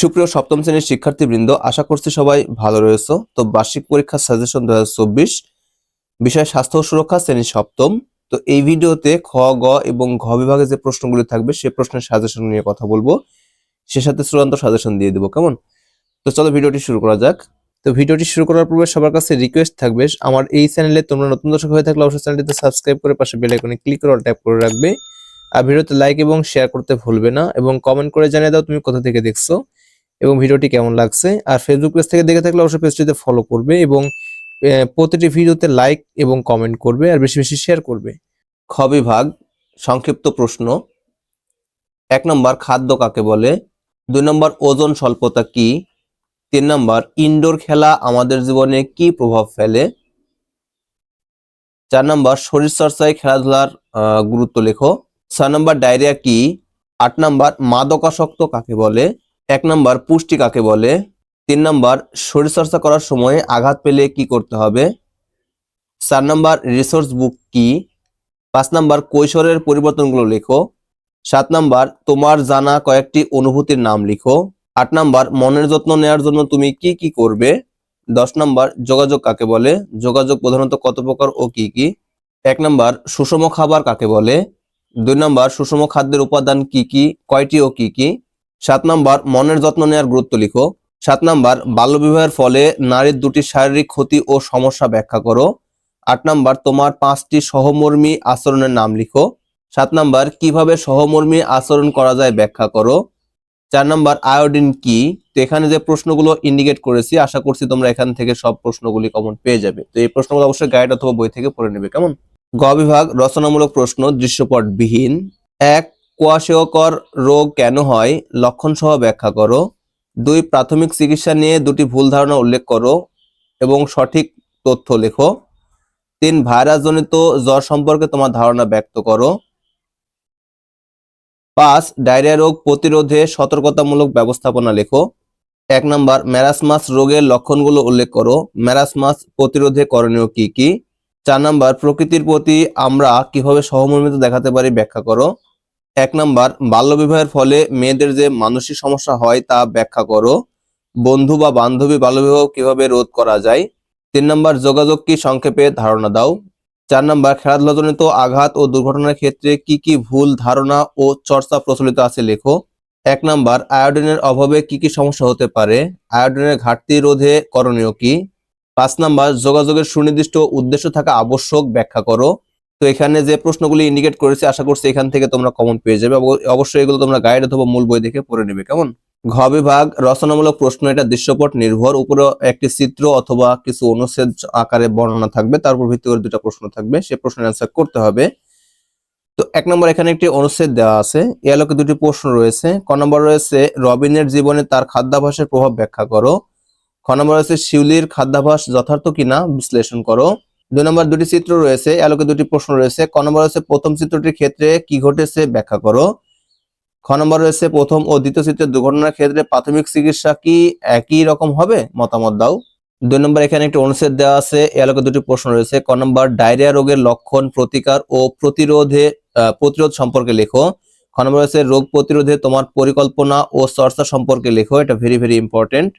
সুপ্রিয় সপ্তম শ্রেণির শিক্ষার্থীবৃন্দ, আশা করছি সবাই ভালো রয়েছে। তো বার্ষিক পরীক্ষার সাজেশন দু হাজার চব্বিশ, বিষয় স্বাস্থ্য সুরক্ষা শ্রেণি সপ্তম। তো এই ভিডিওতে খ, গ এবং ঘ বিভাগে যে প্রশ্নগুলি থাকবে, সে প্রশ্নের সাজেশন নিয়ে কথা বলব। সে সাথে চূড়ান্ত সাজেশন দিয়ে দেবো, কেমন? তো চলো ভিডিওটি শুরু করা যাক। তো ভিডিওটি শুরু করার পূর্বে সবার কাছে রিকোয়েস্ট থাকবে, আমার এই চ্যানেলে তোমরা নতুন দর্শক হয়ে থাকলে অবশ্যই চ্যানেলটিতে সাবস্ক্রাইব করে পাশে বেল আইকনে ক্লিক করে অল ট্যাপ করে রাখবে। আর ভিডিওতে লাইক এবং শেয়ার করতে ভুলবে না এবং কমেন্ট করে জানিয়ে দাও তুমি কোথা থেকে দেখছ। এবং ভিডিওটি কেমন লাগছে? আর ফেসবুক পেজ থেকে দেখে থাকলে অবশ্যই পেজটিতে ফলো করবে এবং প্রতিটি ভিডিওতে লাইক এবং কমেন্ট করবে আর বেশি বেশি শেয়ার করবে। খ বিভাগ, সংক্ষিপ্ত প্রশ্ন। এক নম্বর, খাদ্য কাকে বলে? দুই নম্বর, ওজন স্বল্পতা কি? তিন নম্বর ইনডোর খেলা আমাদের জীবনে কি প্রভাব ফেলে? চার নম্বর, শরীর চর্চায় খেলাধুলার গুরুত্ব লেখো। ছয় নম্বর, ডায়রিয়া কি? আট নম্বর, মাদকাসক্ত কাকে বলে? এক নম্বর পুষ্টি কাকে বলে? তিন নম্বর শরীরচর্চা করার সময় আঘাত পেলে কি করতে হবে? চার নম্বর রিসোর্স বুক কি? পাঁচ নম্বর কৈশোরের পরিবর্তনগুলো লেখো। সাত নম্বর তোমার জানা কয়েকটি অনুভূতির নাম লিখো। আট নম্বর মনের যত্ন নেওয়ার জন্য তুমি কি কি করবে? দশ নম্বর যোগাযোগ কাকে বলে? যোগাযোগ প্রধানত কত প্রকার ও কি কি? এক নম্বর সুষম খাবার কাকে বলে? দুই নম্বর সুষম খাদ্যের উপাদান কি কি? কয়টি ও কি কি? সাত নম্বর, মনের যত্ন নেওয়ার গুরুত্ব লিখো। সাত নম্বর, বাল্যবিবাহের ফলে নারীর দুটি শারীরিক ক্ষতি ও সমস্যা ব্যাখ্যা করো। আট নম্বর, তোমার পাঁচটি সহমর্মী আচরণের নাম লিখো। সাত নম্বর, কীভাবে সহমর্মী আচরণ করা যায় ব্যাখ্যা করো। চার নম্বর, আয়োডিন কি? তো এখানে যে প্রশ্নগুলো ইন্ডিকেট করেছি, আশা করছি তোমরা এখান থেকে সব প্রশ্নগুলি কমন পেয়ে যাবে। তো এই প্রশ্নগুলো অবশ্যই গাইড অথবা বই থেকে পড়ে নেবে, কেমন? গ বিভাগ, রচনামূলক প্রশ্ন দৃশ্যপট বিহীন এক কোয়াশেয়কর রোগ কেন হয়? লক্ষণ সহ ব্যাখ্যা করো। দুই, প্রাথমিক চিকিৎসা নিয়ে দুটি ভুল ধারণা উল্লেখ করো এবং সঠিক তথ্য লেখো। তিন, ভাইরাসজনিত জ্বর সম্পর্কে তোমার ধারণা ব্যক্ত করো। পাঁচ, ডায়রিয়া রোগ প্রতিরোধে সতর্কতামূলক ব্যবস্থাপনা লেখো। এক নম্বর ম্যারাসমাস রোগের লক্ষণগুলো উল্লেখ করো। ম্যারাসমাস প্রতিরোধে করণীয় কি কি? চার নম্বর, প্রকৃতির প্রতি আমরা কীভাবে সহমর্মিতা দেখাতে পারি ব্যাখ্যা করো। এক নম্বর বাল্যবিবাহের ফলে মেয়েদের যে মানসিক সমস্যা হয় তা ব্যাখ্যা করো। বন্ধু বা বান্ধবী বাল্যবিবাহ কীভাবে রোধ করা যায়? তিন নম্বর, যোগাযোগ কি সংক্ষেপে ধারণা দাও। চার নম্বর, খেলাধুলাজনিত আঘাত ও দুর্ঘটনার ক্ষেত্রে কি কি ভুল ধারণা ও চর্চা প্রচলিত আছে লেখো। এক নম্বর, আয়োডিনের অভাবে কি কি সমস্যা হতে পারে? আয়োডিনের ঘাটতি রোধে করণীয় কি? পাঁচ নাম্বার, যোগাযোগের সুনির্দিষ্ট উদ্দেশ্য থাকা আবশ্যক ব্যাখ্যা করো। তো এখানে যে প্রশ্নগুলি ইন্ডিকেট করেছি, আশা করছি এখান থেকে তোমরা কমন পেয়ে যাবে। অব- অবশ্যই এগুলো তোমরা গাইড অথবা মূল বই দেখে পড়ে নেবে, কেমন? ঘ বিভাগ, রচনামূলক প্রশ্ন, এটা দৃশ্যপট নির্ভর, উপরে একটি চিত্র অথবা কিছু অনুচ্ছেদ আকারে বর্ণনা থাকবে, তার উপর ভিত্তি করে দুটো প্রশ্ন থাকবে, সে প্রশ্নের অ্যান্সার করতে হবে। তো এক নম্বর এখানে একটি অনুচ্ছেদ দেওয়া আছে এ আলোকে দুটি প্রশ্ন রয়েছে, ক নম্বর রয়েছে, রবিনের জীবনে তার খাদ্যাভাসের প্রভাব ব্যাখ্যা করো। খ নম্বর রয়েছে, শিউলির খাদ্যাভাস যথার্থ কিনা বিশ্লেষণ করো। দুই নম্বর দুটি চিত্র রয়েছে এ আলোকে দুটি প্রশ্ন রয়েছে। ক নম্বর রয়েছে প্রথম চিত্রটির ক্ষেত্রে কি ঘটেছে? ব্যাখ্যা করো। খ নম্বর রয়েছে, প্রথম ও দ্বিতীয় চিত্রের দুর্ঘটনার ক্ষেত্রে প্রাথমিক চিকিৎসা কি একই রকম হবে? মতামত দাও। দুই নম্বর এখানে একটি অনুচ্ছেদ দেওয়া আছে এ আলোকে দুটি প্রশ্ন রয়েছে। ক নম্বর, ডায়রিয়া রোগের লক্ষণ, প্রতিকার ও প্রতিরোধে প্রতিরোধ সম্পর্কে লেখো। খ নম্বর রয়েছে রোগ প্রতিরোধে তোমার পরিকল্পনা ও চর্চা সম্পর্কে লেখো। এটা ভেরি ভেরি ইম্পর্টেন্ট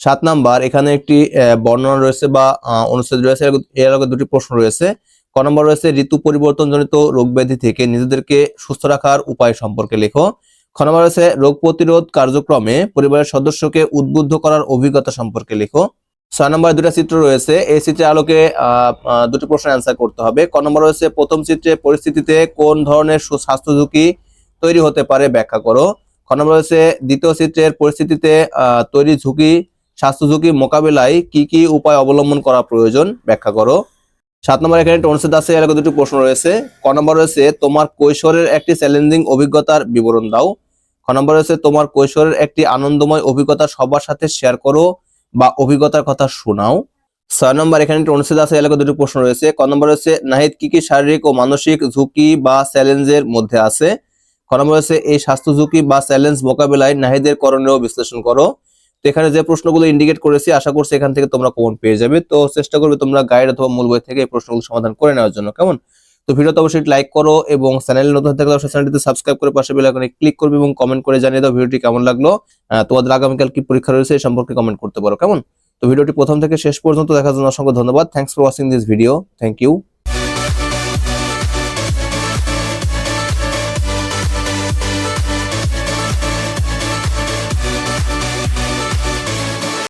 সাত নাম্বার, এখানে একটি বর্ণনা রয়েছে বা অনুচ্ছেদ রয়েছে, এর দুটি প্রশ্ন রয়েছে। ক নম্বর রয়েছে, ঋতু পরিবর্তনজনিত রোগ ব্যাধি থেকে নিজেদেরকে সুস্থ রাখার উপায় সম্পর্কে লেখো। খ নম্বর রয়েছে, রোগ প্রতিরোধ কার্যক্রমে পরিবারের সদস্যকে উদ্বুদ্ধ করার অভিজ্ঞতা সম্পর্কে লেখো। ছয় নম্বরে দুটা চিত্র রয়েছে, এই চিত্রের আলোকে দুটি প্রশ্নের অ্যান্সার করতে হবে। ক নম্বর রয়েছে, প্রথম চিত্রে পরিস্থিতিতে কোন ধরনের সুস্বাস্থ্য ঝুঁকি তৈরি হতে পারে, ব্যাখ্যা করো। খ নম্বর রয়েছে, দ্বিতীয় চিত্রের পরিস্থিতিতে তৈরি ঝুঁকি স্বাস্থ্য ঝুঁকি মোকাবেলায় কি কি উপায় অবলম্বন করা প্রয়োজন? ব্যাখ্যা করো। সাত নম্বর এখানে একটা অনুচ্ছেদ এলাকা দুটি প্রশ্ন রয়েছে। ক নম্বর রয়েছে, তোমার কৈশোরের একটি চ্যালেঞ্জিং অভিজ্ঞতার বিবরণ দাও। খ নম্বর রয়েছে, তোমার কৈশোরের একটি আনন্দময় অভিজ্ঞতা সবার সাথে শেয়ার করো বা অভিজ্ঞতার কথা শোনাও। ছয় নম্বর এখানে অনুচ্ছেদ আছে এলাকা দুটি প্রশ্ন রয়েছে। ক নম্বর রয়েছে, নাহিদ, কি কি শারীরিক ও মানসিক ঝুঁকি বা চ্যালেঞ্জের মধ্যে আছে? ক নম্বর রয়েছে, এই স্বাস্থ্য ঝুঁকি বা চ্যালেঞ্জ মোকাবেলায় নাহিদের করণীয় বিশ্লেষণ করো। তো এখানে যে প্রশ্নগুলো ইন্ডিকেট করেছি, আশা করছি এখান থেকে তোমরা কমন পেয়ে যাবে। তো চেষ্টা করবে তোমরা গাইড অথবা মূল বই থেকে এই প্রশ্নগুলো সমাধান করে নেওয়ার জন্য, কেমন? তো ভিডিওতে অবশ্যই লাইক করো এবং চ্যানেল নতুন থাকলে অবশ্যই চ্যানেলটিতে সাবস্ক্রাইব করে পাশে বেল ক্লিক করবে এবং কমেন্ট করে জানিয়ে দাও ভিডিওটি কেমন লাগল। তোমাদের আগামীকাল কি পরীক্ষা রয়েছে এই সম্পর্কে কমেন্ট করতে পারো, কেমন? তো ভিডিওটি প্রথম থেকে শেষ পর্যন্ত দেখার জন্য অসংখ্য ধন্যবাদ। Thanks for watching this video thank you